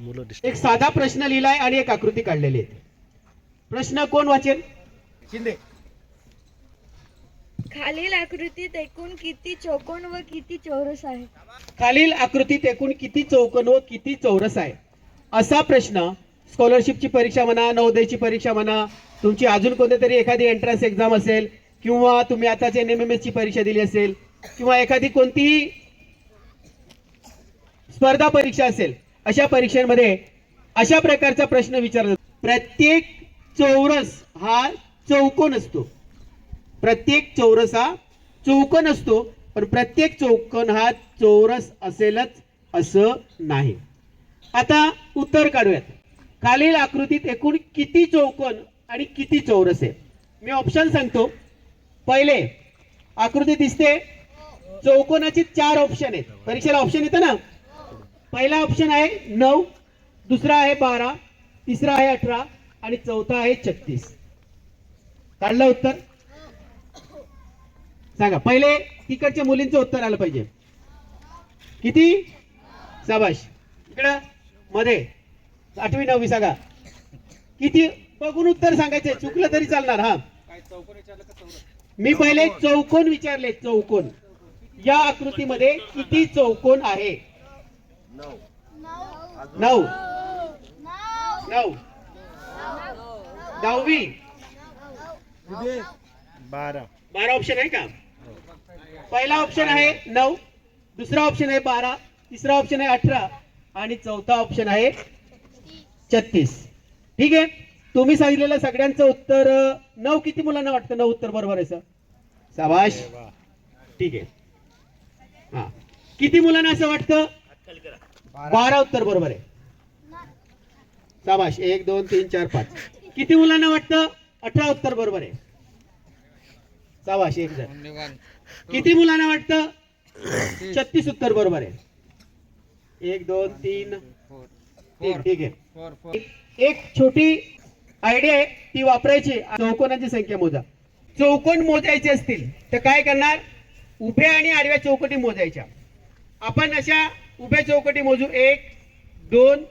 मुलं एक साधा प्रश्न लिहिलाय आणि एक आकृती काढलेली आहे. प्रश्न कोण वाचेल? शिंदे. खालील आकृतीत एकूण किती चौकोन व किती चौरस आहे? खालील आकृतीत एकूण किती चौकोन व किती चौरस आहे? असा प्रश्न स्कॉलरशिपची परीक्षा म्हणा नवोदयची परीक्षा म्हणा तुमची अजून कोणतीतरी एखादी एंट्रन्स एक्झाम असेल किंवा तुम्ही आताच एन एम एम ची परीक्षा दिली असेल किंवा एखादी कोणतीही स्पर्धा परीक्षा असेल अशा परीक्षांमध्ये अशा प्रकारचा प्रश्न विचारला जातो. प्रत्येक चौरस हा चौकोन असतो. प्रत्येक चौरस हा चौकोन असतो पण प्रत्येक चौकोन हा चौरस असेलच असं नाही. आता उत्तर काढूयात. खालील आकृतीत एकूण किती चौकोन आणि किती चौरस आहे मी ऑप्शन सांगतो. पहिले आकृती दिसते. चौकोनाची चार ऑप्शन आहेत. परीक्षेला ऑप्शन येतं ना? पहिला ऑप्शन आहे नऊ दुसरा आहे बारा तिसरा आहे अठरा आणि चौथा आहे छत्तीस. काढलं उत्तर? सांगा. पहिले तिकडच्या मुलींचं उत्तर आलं पाहिजे. किती? साबाश इकडं मध्ये. आठवी नववी सांगा. किती? बघून उत्तर सांगायचंय. चुकलं तरी चालणार हा. मी पहिले चौकोन विचारले. चौकोन. या आकृतीमध्ये किती चौकोन आहे? नऊ. नऊ. दहावी. बारा. बारा ऑप्शन आहे का? पहिला ऑप्शन आहे नऊ. दुसरा ऑप्शन आहे बारा. तिसरा ऑप्शन आहे अठरा. आणि चौथा ऑप्शन आहे छत्तीस. ठीक आहे? तुम्ही सांगितलेलं सगळ्यांचं उत्तर नऊ किती मुलांना वाटतं? नऊ उत्तर बरोबर आहे सर. साबाश ठीक आहे. हा. किती मुलांना असं वाटतं? बारा. उत्तर बरोबर आहे. साबाश एक दोन तीन चार पाच. किती मुलांना वाटतं? अठरा उत्तर बरोबर आहे. साबाश एक जण. किती मुलांना वाटतं? छत्तीस उत्तर बरोबर आहे. एक दोन तीन. तीन ठीक आहे. एक छोटी आयडिया आहे. ती वापरायची. चौकोनाची संख्या मोजा. चौकोन मोजायचे असतील तर काय करणार? उभ्या आणि आडव्या चौकटी मोजायच्या. आपण अशा उभ्या चौकटी मोजू एक दोन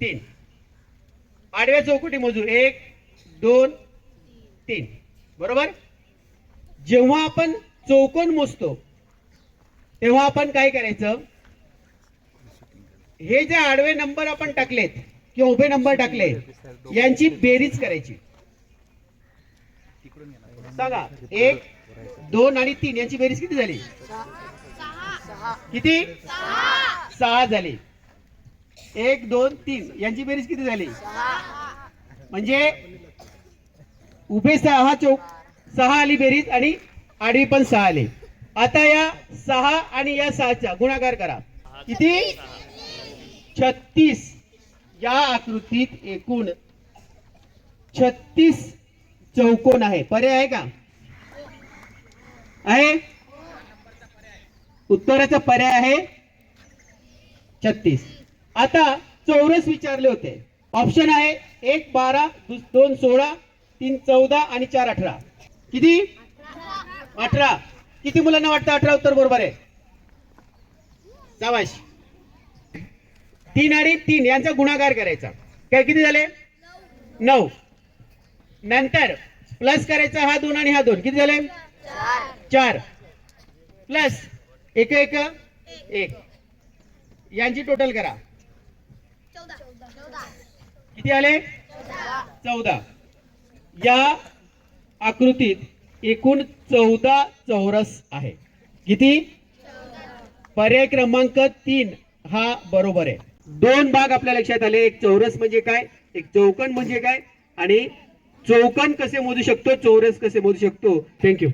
तीन. आडव्या चौकटी मोजू एक दोन तीन. बरोबर? जेव्हा आपण चौकोन मोजतो तेव्हा आपण काय करायचं? हे जे आडवे नंबर आपण टाकलेत किंवा उभे नंबर टाकले यांची बेरीज करायची. सांगा एक दोन आणि तीन यांची बेरीज किती झाली? किती? सहा झाली. एक दोन तीन. यांची बेरीज किती झाली? म्हणजे उभे सहा चौक. सहा आली बेरीज आणि आडवी पण सहा आली. आता या सहा आणि या सहाचा गुणाकार करा. किती? छत्तीस. या आकृतीत एकूण छत्तीस चौकोन आहे. पर्याय आहे का? आहे? उत्तराचा पर्याय आहे. छत्तीस. आता चौरस विचारले होते. ऑप्शन आहे एक बारा दोन सोळा तीन चौदा आणि चार अठरा. किती? अठरा. किती मुलांना वाटतं अठरा उत्तर बरोबर आहे? साबाश तीन आणि तीन यांचा गुणाकार करायचा. काय किती झाले? नऊ. नंतर प्लस करायचा हा दोन आणि हा दोन. किती झाले? चार. प्लस एक एक एक. यांची टोटल करा. किती आले? चौदा. या आकृतीत एकूण चौदा चौरस आहे. किती? पर्याय क्रमांक तीन. हा बरोबर आहे. दोन भाग आपल्या लक्षात आले. एक चौरस म्हणजे काय? एक चौकन म्हणजे काय? आणि चौकन कसे मोजू शकतो? चौरस कसे मोजू शकतो? थँक्यू